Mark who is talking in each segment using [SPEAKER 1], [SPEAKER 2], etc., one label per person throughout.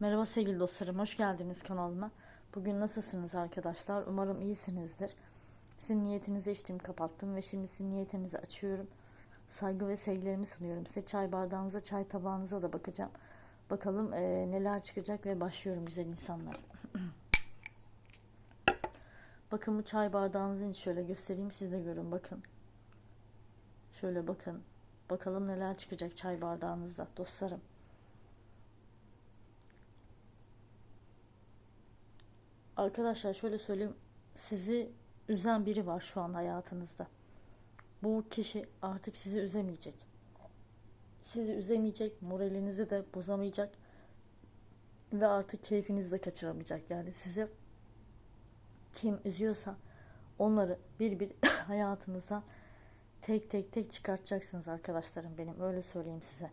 [SPEAKER 1] Merhaba sevgili dostlarım, hoş geldiniz kanalıma. Bugün nasılsınız arkadaşlar? Umarım iyisinizdir. Sizin niyetinizi içtim, kapattım ve şimdi sizin niyetinizi açıyorum. Saygı ve sevgilerimi sunuyorum. Size çay bardağınıza, çay tabağınıza da bakacağım. Bakalım e, neler çıkacak ve başlıyorum güzel insanlar. bakın bu çay bardağınızın şöyle göstereyim siz de görün bakın. Şöyle bakın. Bakalım neler çıkacak çay bardağınızda dostlarım. Arkadaşlar şöyle söyleyeyim. Sizi üzen biri var şu an hayatınızda. Bu kişi artık sizi üzemeyecek. Sizi üzemeyecek, moralinizi de bozamayacak ve artık keyfinizi de kaçıramayacak. Yani sizi kim üzüyorsa onları bir bir hayatınızdan tek tek tek çıkartacaksınız arkadaşlarım benim öyle söyleyeyim size.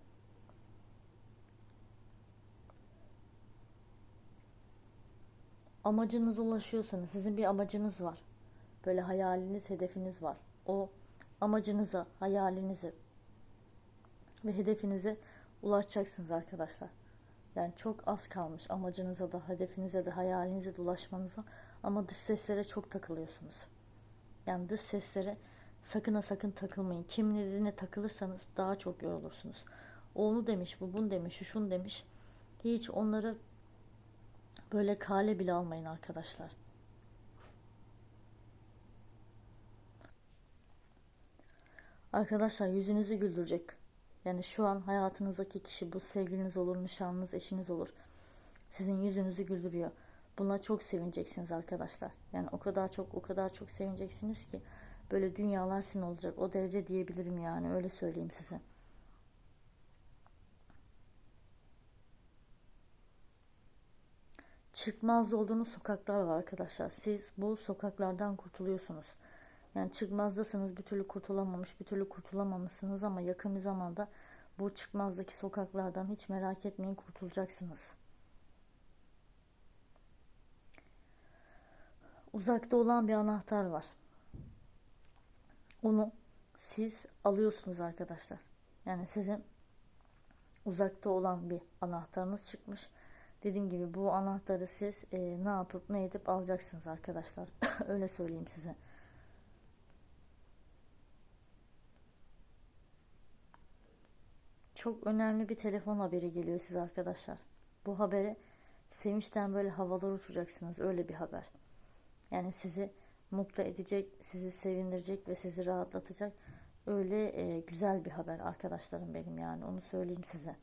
[SPEAKER 1] Amacınıza ulaşıyorsanız sizin bir amacınız var. Böyle hayaliniz, hedefiniz var. O amacınıza, hayalinize ve hedefinize ulaşacaksınız arkadaşlar. Yani çok az kalmış amacınıza da, hedefinize de, hayalinize de ulaşmanıza ama dış seslere çok takılıyorsunuz. Yani dış seslere sakın ha sakın takılmayın. Kimin dediğine takılırsanız daha çok yorulursunuz. Onu demiş, bu bunu demiş, şu şunu demiş. Hiç onları Böyle kale bile almayın arkadaşlar. Arkadaşlar yüzünüzü güldürecek. Yani şu an hayatınızdaki kişi bu sevgiliniz olur, nişanlınız, eşiniz olur. Sizin yüzünüzü güldürüyor. Buna çok sevineceksiniz arkadaşlar. Yani o kadar çok o kadar çok sevineceksiniz ki böyle dünyalar sizin olacak. O derece diyebilirim yani öyle söyleyeyim size. Çıkmaz olduğunuz sokaklar var arkadaşlar. Siz bu sokaklardan kurtuluyorsunuz. Yani çıkmazdasınız bir türlü kurtulamamış, bir türlü kurtulamamışsınız ama yakın bir zamanda bu çıkmazdaki sokaklardan hiç merak etmeyin kurtulacaksınız. Uzakta olan bir anahtar var. Onu siz alıyorsunuz arkadaşlar. Yani sizin uzakta olan bir anahtarınız çıkmış Dediğim gibi bu anahtarı siz e, ne yapıp ne edip alacaksınız arkadaşlar. Öyle söyleyeyim size. Çok önemli bir telefon haberi geliyor size arkadaşlar. Bu habere sevinçten böyle havalar uçacaksınız. Öyle bir haber. Yani sizi mutlu edecek, sizi sevindirecek ve sizi rahatlatacak. Öyle e, güzel bir haber arkadaşlarım benim yani onu söyleyeyim size.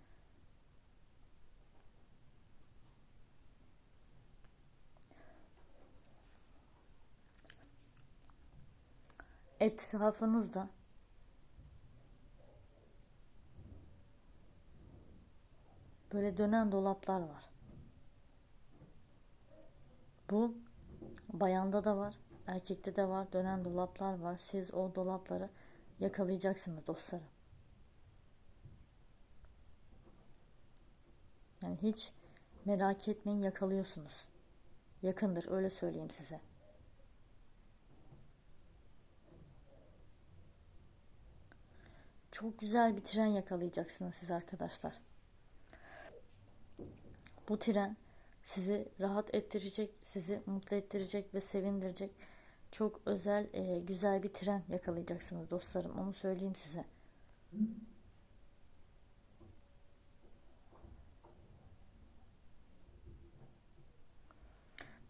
[SPEAKER 1] Etrafınızda böyle dönen dolaplar var. Bu bayanda da var, erkekte de var, dönen dolaplar var. Siz o dolapları yakalayacaksınız dostlarım. Yani hiç merak etmeyin yakalıyorsunuz. Yakındır öyle söyleyeyim size. Çok güzel bir tren yakalayacaksınız siz arkadaşlar. Bu tren sizi rahat ettirecek, sizi mutlu ettirecek ve sevindirecek çok özel, e, güzel bir tren yakalayacaksınız dostlarım. Onu söyleyeyim size.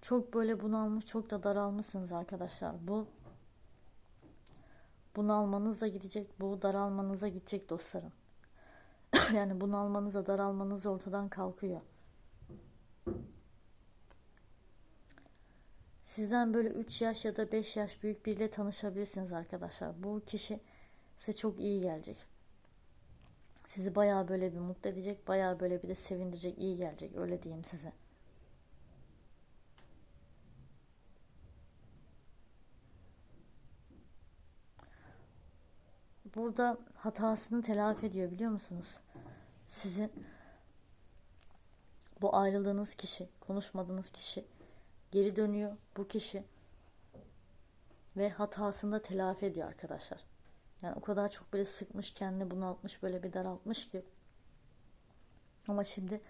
[SPEAKER 1] Çok böyle bunalmış, çok da daralmışsınız arkadaşlar. Bu bunalmanız da gidecek, bu daralmanıza gidecek dostlarım. yani bunalmanıza, daralmanız ortadan kalkıyor. Sizden böyle 3 yaş ya da 5 yaş büyük biriyle tanışabilirsiniz arkadaşlar. Bu kişi size çok iyi gelecek. Sizi bayağı böyle bir mutlu edecek, bayağı böyle bir de sevindirecek, iyi gelecek. Öyle diyeyim size. Burada hatasını telafi ediyor biliyor musunuz? Sizin bu ayrıldığınız kişi, konuşmadığınız kişi geri dönüyor bu kişi ve hatasını da telafi ediyor arkadaşlar. Yani o kadar çok böyle sıkmış kendini bunaltmış böyle bir daraltmış ki ama şimdi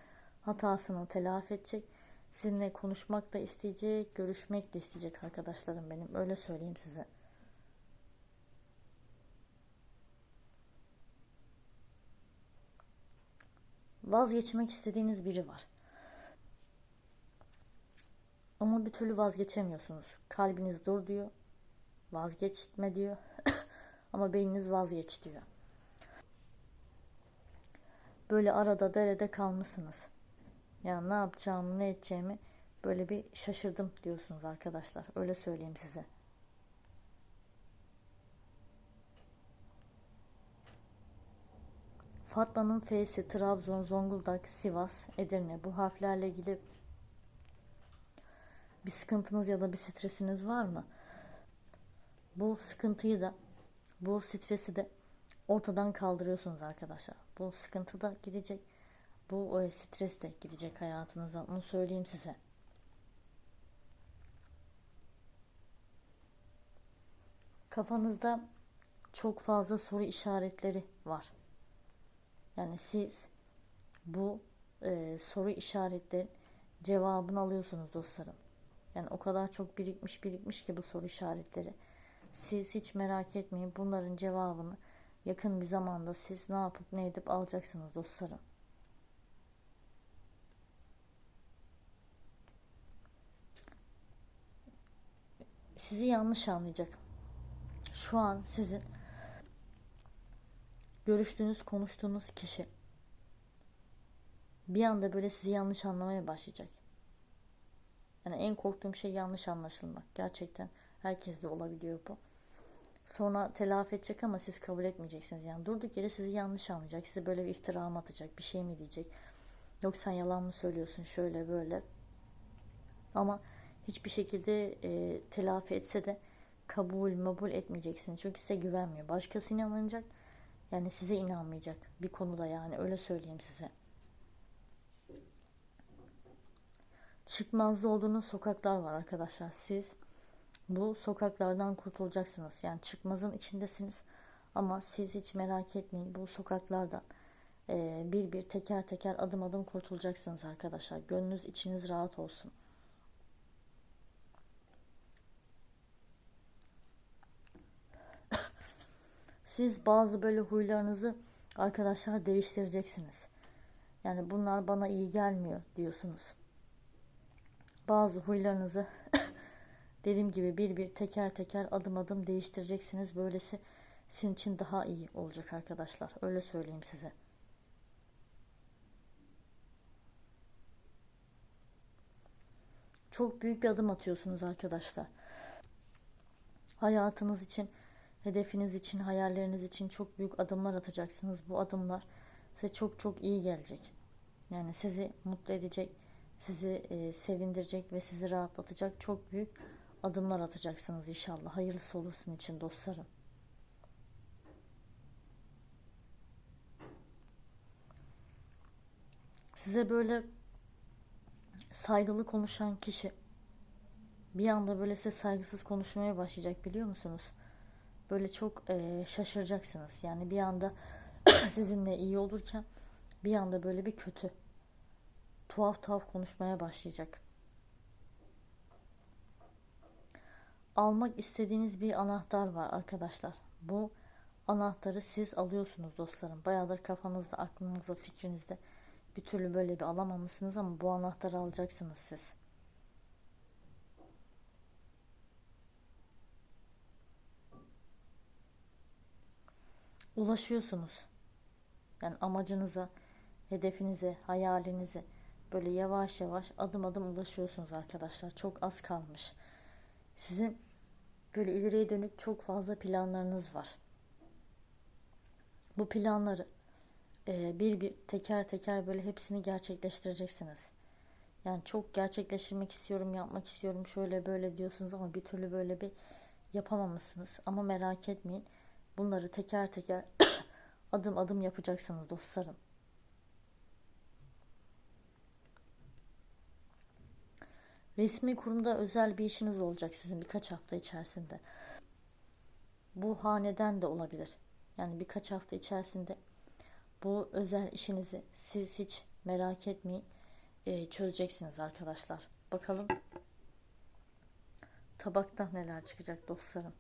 [SPEAKER 1] hatasını telafi edecek. Sizinle konuşmak da isteyecek, görüşmek de isteyecek arkadaşlarım benim. Öyle söyleyeyim size. Vazgeçmek istediğiniz biri var. Ama bir türlü vazgeçemiyorsunuz. Kalbiniz dur diyor. Vazgeçme diyor. Ama beyniniz vazgeç diyor. Böyle arada derede kalmışsınız. Yani ne yapacağımı ne edeceğimi böyle bir şaşırdım diyorsunuz arkadaşlar. Öyle söyleyeyim size. Fatma'nın F'si Trabzon, Zonguldak, Sivas, Edirne. Bu harflerle ilgili bir sıkıntınız ya da bir stresiniz var mı? Bu sıkıntıyı da bu stresi de ortadan kaldırıyorsunuz arkadaşlar. Bu sıkıntı da gidecek. Bu o stres de gidecek hayatınızdan. Onu söyleyeyim size. Kafanızda çok fazla soru işaretleri var. Yani siz bu e, soru işaretlerin cevabını alıyorsunuz dostlarım. Yani o kadar çok birikmiş birikmiş ki bu soru işaretleri. Siz hiç merak etmeyin bunların cevabını yakın bir zamanda siz ne yapıp ne edip alacaksınız dostlarım. Sizi yanlış anlayacak. Şu an sizin görüştüğünüz, konuştuğunuz kişi bir anda böyle sizi yanlış anlamaya başlayacak. Yani en korktuğum şey yanlış anlaşılmak. Gerçekten herkeste olabiliyor bu. Sonra telafi edecek ama siz kabul etmeyeceksiniz. Yani durduk yere sizi yanlış anlayacak. Size böyle bir iftira mı atacak, bir şey mi diyecek. Yok sen yalan mı söylüyorsun şöyle böyle. Ama hiçbir şekilde e, telafi etse de kabul, mabul etmeyeceksiniz. Çünkü size güvenmiyor. Başkası inanacak. Yani size inanmayacak. Bir konuda yani öyle söyleyeyim size. çıkmazda olduğunuz sokaklar var arkadaşlar. Siz bu sokaklardan kurtulacaksınız. Yani çıkmazın içindesiniz. Ama siz hiç merak etmeyin. Bu sokaklardan bir bir teker teker adım adım kurtulacaksınız arkadaşlar. Gönlünüz içiniz rahat olsun. Siz bazı böyle huylarınızı arkadaşlar değiştireceksiniz. Yani bunlar bana iyi gelmiyor diyorsunuz bazı huylarınızı dediğim gibi bir bir teker teker adım adım değiştireceksiniz. Böylesi sizin için daha iyi olacak arkadaşlar. Öyle söyleyeyim size. Çok büyük bir adım atıyorsunuz arkadaşlar. Hayatınız için, hedefiniz için, hayalleriniz için çok büyük adımlar atacaksınız. Bu adımlar size çok çok iyi gelecek. Yani sizi mutlu edecek, sizi e, sevindirecek ve sizi rahatlatacak çok büyük adımlar atacaksınız inşallah. Hayırlısı olursun için dostlarım. Size böyle saygılı konuşan kişi bir anda böyle size saygısız konuşmaya başlayacak biliyor musunuz? Böyle çok e, şaşıracaksınız. Yani bir anda sizinle iyi olurken bir anda böyle bir kötü tuhaf tuhaf konuşmaya başlayacak. Almak istediğiniz bir anahtar var arkadaşlar. Bu anahtarı siz alıyorsunuz dostlarım. Bayağıdır kafanızda, aklınızda, fikrinizde bir türlü böyle bir alamamışsınız ama bu anahtarı alacaksınız siz. Ulaşıyorsunuz. Yani amacınıza, hedefinize, hayalinize böyle yavaş yavaş adım adım ulaşıyorsunuz arkadaşlar. Çok az kalmış. Sizin böyle ileriye dönük çok fazla planlarınız var. Bu planları e, bir bir teker teker böyle hepsini gerçekleştireceksiniz. Yani çok gerçekleştirmek istiyorum, yapmak istiyorum, şöyle böyle diyorsunuz ama bir türlü böyle bir yapamamışsınız. Ama merak etmeyin. Bunları teker teker adım adım yapacaksınız dostlarım. Resmi kurumda özel bir işiniz olacak sizin birkaç hafta içerisinde. Bu haneden de olabilir. Yani birkaç hafta içerisinde bu özel işinizi siz hiç merak etmeyin. e, çözeceksiniz arkadaşlar. Bakalım tabakta neler çıkacak dostlarım.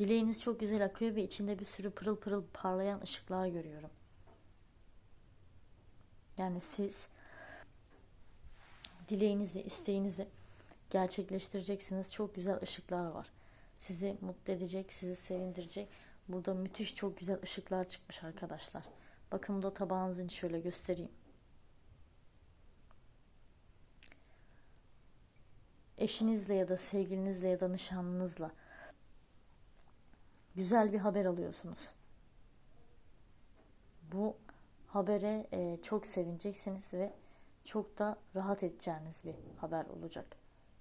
[SPEAKER 1] Dileğiniz çok güzel akıyor ve içinde bir sürü pırıl pırıl parlayan ışıklar görüyorum. Yani siz dileğinizi, isteğinizi gerçekleştireceksiniz. Çok güzel ışıklar var. Sizi mutlu edecek, sizi sevindirecek. Burada müthiş çok güzel ışıklar çıkmış arkadaşlar. Bakın bu da tabağınızın şöyle göstereyim. Eşinizle ya da sevgilinizle ya da nişanlınızla güzel bir haber alıyorsunuz. Bu habere e, çok sevineceksiniz ve çok da rahat edeceğiniz bir haber olacak.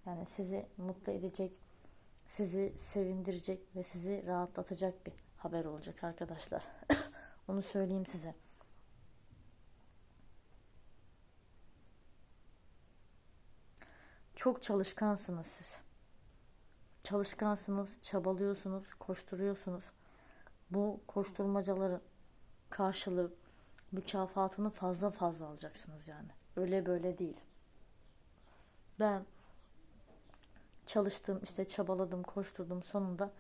[SPEAKER 1] Yani sizi mutlu edecek, sizi sevindirecek ve sizi rahatlatacak bir haber olacak arkadaşlar. Onu söyleyeyim size. Çok çalışkansınız siz. Çalışkansınız, çabalıyorsunuz, koşturuyorsunuz. Bu koşturmacaların karşılığı, mükafatını fazla fazla alacaksınız yani. Öyle böyle değil. Ben çalıştım, işte çabaladım, koşturdum. Sonunda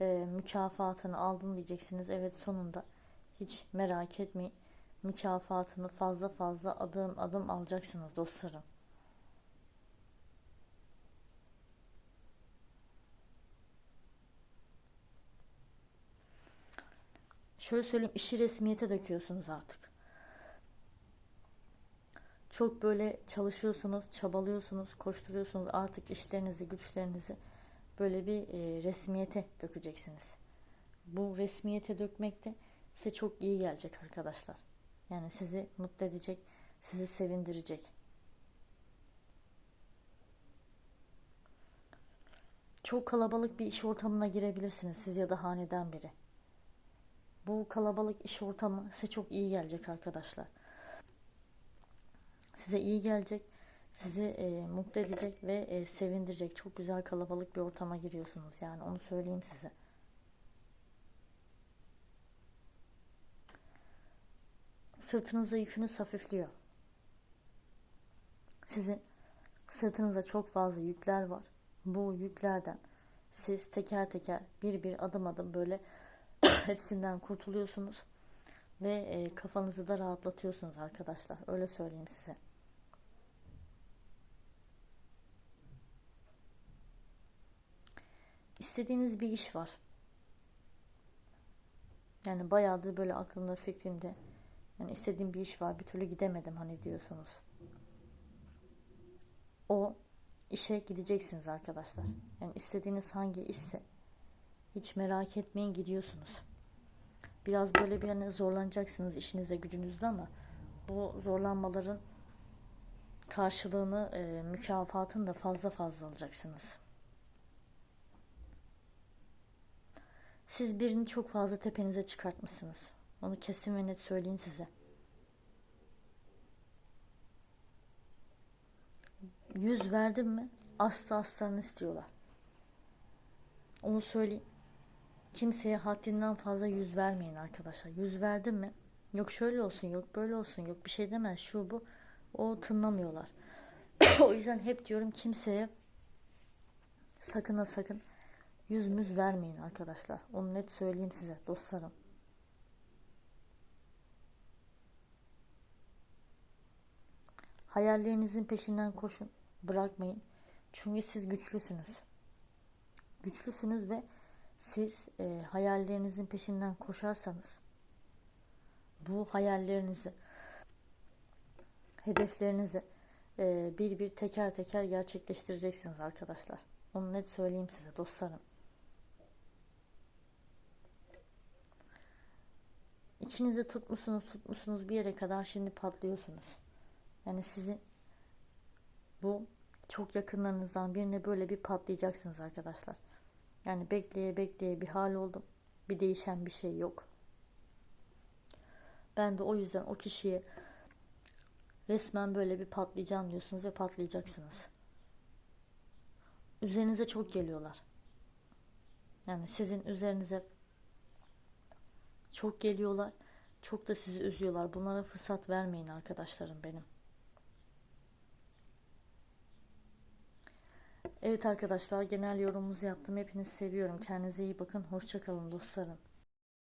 [SPEAKER 1] e, mükafatını aldım diyeceksiniz. Evet sonunda hiç merak etmeyin. Mükafatını fazla fazla adım adım alacaksınız dostlarım. Şöyle söyleyeyim işi resmiyete döküyorsunuz artık. Çok böyle çalışıyorsunuz, çabalıyorsunuz, koşturuyorsunuz. Artık işlerinizi, güçlerinizi böyle bir e, resmiyete dökeceksiniz. Bu resmiyete dökmek de size çok iyi gelecek arkadaşlar. Yani sizi mutlu edecek, sizi sevindirecek. Çok kalabalık bir iş ortamına girebilirsiniz siz ya da haneden biri. Bu kalabalık iş ortamı size çok iyi gelecek arkadaşlar. Size iyi gelecek, sizi e, mutlu edecek ve e, sevindirecek. Çok güzel kalabalık bir ortama giriyorsunuz yani onu söyleyeyim size. Sırtınıza yükünüz hafifliyor. Sizin sırtınıza çok fazla yükler var. Bu yüklerden siz teker teker bir bir adım adım böyle hepsinden kurtuluyorsunuz ve e, kafanızı da rahatlatıyorsunuz arkadaşlar. Öyle söyleyeyim size. İstediğiniz bir iş var. Yani bayağıdır böyle aklımda fikrimde. Yani istediğim bir iş var bir türlü gidemedim hani diyorsunuz. O işe gideceksiniz arkadaşlar. Yani istediğiniz hangi işse hiç merak etmeyin gidiyorsunuz. Biraz böyle bir hani zorlanacaksınız işinizde gücünüzde ama bu zorlanmaların karşılığını e, mükafatını da fazla fazla alacaksınız. Siz birini çok fazla tepenize çıkartmışsınız. Onu kesin ve net söyleyeyim size. Yüz verdim mi asla aslarını istiyorlar. Onu söyleyeyim. Kimseye haddinden fazla yüz vermeyin arkadaşlar. Yüz verdim mi? Yok şöyle olsun, yok böyle olsun, yok bir şey demez, şu bu. O tınlamıyorlar. o yüzden hep diyorum kimseye sakın ha sakın yüz müz vermeyin arkadaşlar. Onu net söyleyeyim size dostlarım. Hayallerinizin peşinden koşun. Bırakmayın. Çünkü siz güçlüsünüz. Güçlüsünüz ve siz e, hayallerinizin peşinden koşarsanız bu hayallerinizi hedeflerinizi e, bir bir teker teker gerçekleştireceksiniz arkadaşlar. Onu net söyleyeyim size dostlarım. İçinizde tutmuşsunuz tutmuşsunuz bir yere kadar şimdi patlıyorsunuz. Yani sizin bu çok yakınlarınızdan birine böyle bir patlayacaksınız arkadaşlar. Yani bekleye bekleye bir hal oldum. Bir değişen bir şey yok. Ben de o yüzden o kişiye resmen böyle bir patlayacağım diyorsunuz ve patlayacaksınız. Üzerinize çok geliyorlar. Yani sizin üzerinize Çok geliyorlar. Çok da sizi üzüyorlar. Bunlara fırsat vermeyin arkadaşlarım benim. Evet arkadaşlar genel yorumumuzu yaptım. Hepinizi seviyorum. Kendinize iyi bakın. Hoşça kalın dostlarım.